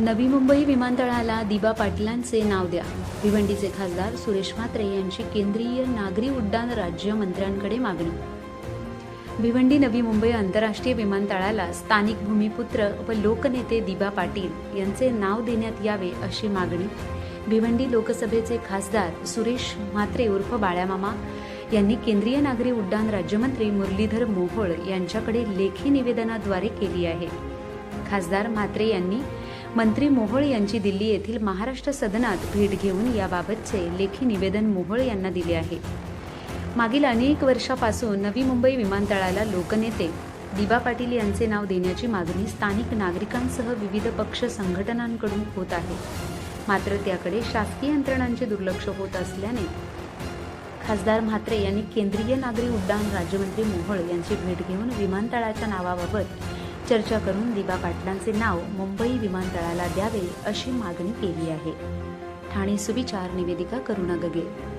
नवी मुंबई विमानतळाला दिबा पाटलांचे नाव द्या. भिवंडीचे खासदार सुरेश म्हात्रे यांची केंद्रीय नागरी उड्डाण राज्यमंत्र्यांकडे मागणी. भिवंडी नवी मुंबई आंतरराष्ट्रीय विमानतळाला स्थानिक भूमिपुत्र व लोकनेते दिबा पाटील यांचे नाव देण्यात यावे अशी मागणी. भिवंडी लोकसभेचे खासदार सुरेश म्हात्रे उर्फ बाळ्यामामा यांनी केंद्रीय नागरी उड्डाण राज्यमंत्री मुरलीधर मोहोळ यांच्याकडे लेखी निवेदनाद्वारे केली आहे. खासदार म्हात्रे यांनी मंत्री मोहोळ यांची दिल्ली येथील महाराष्ट्र सदनात भेट घेऊन याबाबतचे लेखी निवेदन मोहोळ यांना दिले आहे. मागील अनेक वर्षापासून नवी मुंबई विमानतळाला लोकनेते दिबा पाटील यांचे नाव देण्याची मागणी स्थानिक नागरिकांसह विविध पक्ष संघटनांकडून होत आहे. मात्र त्याकडे शासकीय यंत्रणांचे दुर्लक्ष होत असल्याने खासदार म्हात्रे यांनी केंद्रीय नागरी उड्डाण राज्यमंत्री मोहोळ यांची भेट घेऊन विमानतळाच्या नावाबाबत चर्चा करून दिबा पाटलांचे नाव मुंबई विमानतळाला द्यावे अशी मागणी केली आहे. ठाणे सुविचार निवेदिका करुणा गगे.